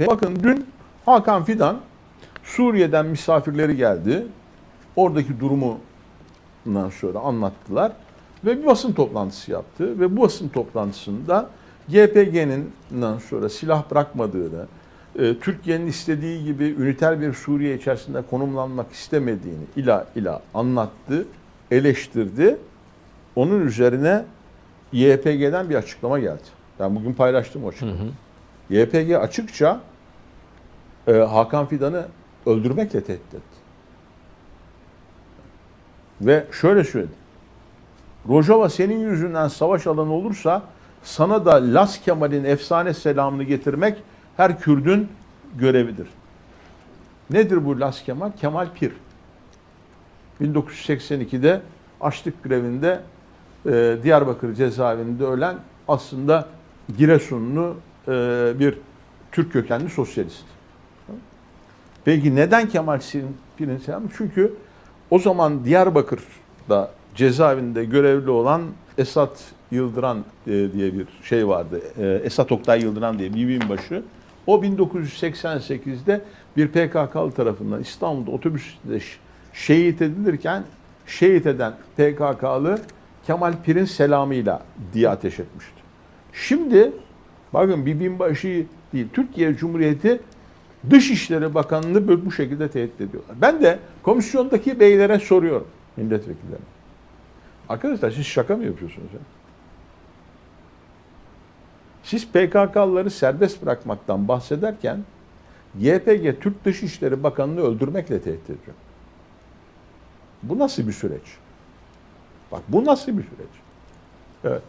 Bakın dün Hakan Fidan Suriye'den misafirleri geldi. Oradaki durumu ondan sonra anlattılar ve bir basın toplantısı yaptı ve bu basın toplantısında ondan sonra silah bırakmadığını, e, Türkiye'nin istediği gibi üniter bir Suriye içerisinde konumlanmak istemediğini ila ila anlattı, eleştirdi. Onun üzerine YPG'den bir açıklama geldi. Ben bugün paylaştım o açıklamayı. YPG açıkça e, Hakan Fidan'ı öldürmekle tehdit etti. Ve şöyle söyledi. Rojava senin yüzünden savaş alanı olursa sana da Las Kemal'in efsane selamını getirmek her Kürdün görevidir. Nedir bu Las Kemal? Kemal Pir. 1982'de açlık grevinde e, Diyarbakır cezaevinde ölen aslında Giresunlu bir Türk kökenli sosyalist. Peki neden Kemal Pir'in selamı? Çünkü o zaman Diyarbakır'da cezaevinde görevli olan Esat Yıldıran e, diye bir şey vardı. E, Esat Oktay Yıldıran diye bir binbaşı. O 1988'de bir PKK'lı tarafından İstanbul'da otobüste şehit edilirken şehit eden PKK'lı Kemal Pir'in selamıyla diye ateş etmişti. Şimdi bakın bir binbaşı değil Türkiye Cumhuriyeti Dışişleri Bakanlığı böyle bu şekilde tehdit ediyorlar. Ben de komisyondaki beylere soruyorum milletvekillerine. Arkadaşlar siz şaka mı yapıyorsunuz ya? Siz PKK'lıları serbest bırakmaktan bahsederken YPG Türk Dışişleri Bakanı'nı öldürmekle tehdit ediyor. Bu nasıl bir süreç? Bak bu nasıl bir süreç? Evet.